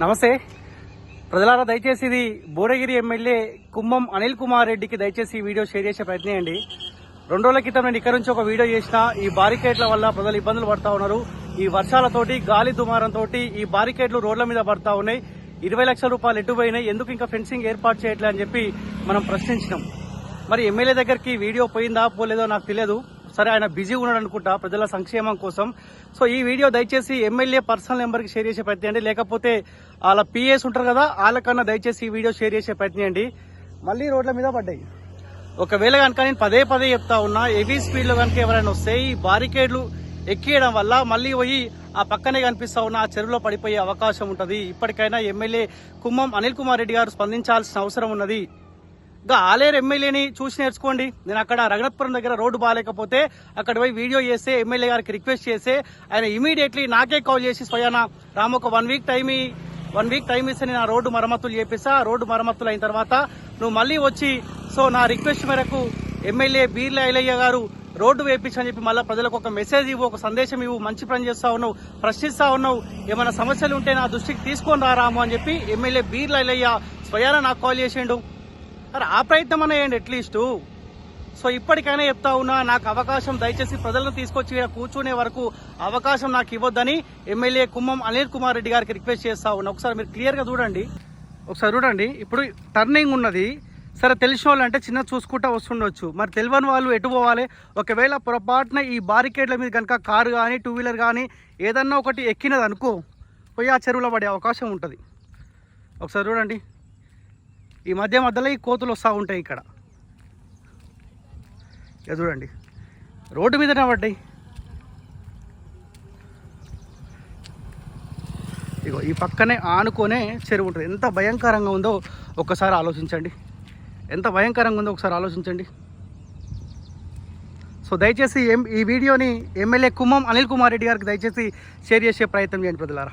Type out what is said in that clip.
నమస్తే. ప్రజలారా దయచేసి ఇది భువనగిరి ఎమ్మెల్యే కుమ్మం అనిల్ కుమార్ రెడ్డికి దయచేసి వీడియో షేర్ చేసే ప్రయత్నం చేయండి. రెండు రోజుల క్రితం నేను ఇక్కడ నుంచి ఒక వీడియో చేసిన ఈ బారికేడ్ల వల్ల ప్రజలు ఇబ్బందులు పడతా ఉన్నారు. ఈ వర్షాలతోటి గాలి దుమారంతో ఈ బారికేడ్లు రోడ్ల మీద పడతా ఉన్నాయి. ఇరవై లక్షల రూపాయలు ఎటు ఎందుకు ఇంకా ఫెన్సింగ్ ఏర్పాటు చేయట్లే అని చెప్పి మనం ప్రశ్నించినాం. మరి ఎమ్మెల్యే దగ్గరికి వీడియో పోయిందా పోలేదో నాకు తెలియదు. సరే ఆయన బిజీ ఉన్నాడు అనుకుంటా ప్రజల సంక్షేమం కోసం. సో ఈ వీడియో దయచేసి ఎమ్మెల్యే పర్సనల్ నెంబర్కి షేర్ చేసే ప్రయత్నం చేయండి. లేకపోతే వాళ్ళ పిఎస్ ఉంటారు కదా వాళ్ళకన్నా దయచేసి ఈ వీడియో షేర్ చేసే ప్రయత్నం చేయండి. మళ్ళీ రోడ్ల మీద పడ్డాయి. ఒకవేళ కనుక నేను పదే పదే చెప్తా ఉన్నా హెవీ స్పీడ్లో కనుక ఎవరైనా వస్తే ఈ బారికేడ్లు ఎక్కియడం వల్ల మళ్ళీ పోయి ఆ పక్కనే కనిపిస్తా ఉన్న ఆ చెరువులో పడిపోయే అవకాశం ఉంటుంది. ఇప్పటికైనా ఎమ్మెల్యే కుమ్మం అనిల్ కుమార్ రెడ్డి గారు స్పందించాల్సిన అవసరం ఉన్నది. ఇంకా ఆలేరు ఎమ్మెల్యేని చూసి నేర్చుకోండి. నేను అక్కడ రఘునాథపురం దగ్గర రోడ్డు బాగాలేకపోతే అక్కడ పోయి వీడియో చేస్తే ఎమ్మెల్యే గారికి రిక్వెస్ట్ చేస్తే ఆయన ఇమీడియట్లీ నాకే కాల్ చేసి స్వయాన రామ్ ఒక one week time one week time ఇస్తే నేను ఆ రోడ్డు మరమ్మతులు చేపిస్తా. రోడ్డు మరమ్మతులు అయిన తర్వాత నువ్వు మళ్ళీ వచ్చి సో నా రిక్వెస్ట్ మేరకు ఎమ్మెల్యే బీర్ల ఐలయ్య గారు రోడ్డు వేయించని చెప్పి మళ్ళీ ప్రజలకు ఒక మెసేజ్ ఇవ్వు ఒక సందేశం ఇవ్వు మంచి పని చేస్తా ఉన్నావు ప్రశ్నిస్తా ఉన్నావు. ఏమైనా సమస్యలు ఉంటే నా దృష్టికి తీసుకొని రారాము అని చెప్పి ఎమ్మెల్యే బీర్ల ఐలయ్య స్వయాన నాకు కాల్ చేసిండు. మరి ఆ ప్రయత్నం అనేయండి అట్లీస్ట్ సో ఇప్పటికైనా చెప్తా ఉన్నా నాకు అవకాశం దయచేసి ప్రజలను తీసుకొచ్చి ఇక్కడ కూర్చునే వరకు అవకాశం నాకు ఇవ్వద్దని ఎమ్మెల్యే కుమ్మం అనిల్ కుమార్ రెడ్డి గారికి రిక్వెస్ట్ చేస్తా ఉన్నా. ఒకసారి మీరు క్లియర్గా చూడండి. ఒకసారి చూడండి. ఇప్పుడు టర్నింగ్ ఉన్నది. సరే తెలిసిన వాళ్ళు అంటే చిన్న చూసుకుంటా వస్తుండొచ్చు. మరి తెలియని వాళ్ళు ఎటు పోవాలి? ఒకవేళ పొరపాటున ఈ బారికేడ్ల మీద కనుక కారు కానీ టూ వీలర్ కానీ ఏదన్నా ఒకటి ఎక్కినది అనుకో పోయి ఆ చెరువులో పడే అవకాశం ఉంటుంది. ఒకసారి చూడండి. ఈ మధ్య మధ్యలో ఈ కోతులు వస్తూ ఉంటాయి ఇక్కడ. ఇక చూడండి. రోడ్డు మీదనే పడ్డాయి. ఇగో ఈ పక్కనే ఆనుకొనే చెరువు ఉంటుంది. ఎంత భయంకరంగా ఉందో ఒక్కసారి ఆలోచించండి. ఎంత భయంకరంగా ఉందో ఒకసారి ఆలోచించండి. సో దయచేసి ఎం ఈ వీడియోని ఎమ్మెల్యే కుమ్మం అనిల్ కుమార్ రెడ్డి గారికి దయచేసి షేర్ చేసే ప్రయత్నం చేయండి ప్రజలారా.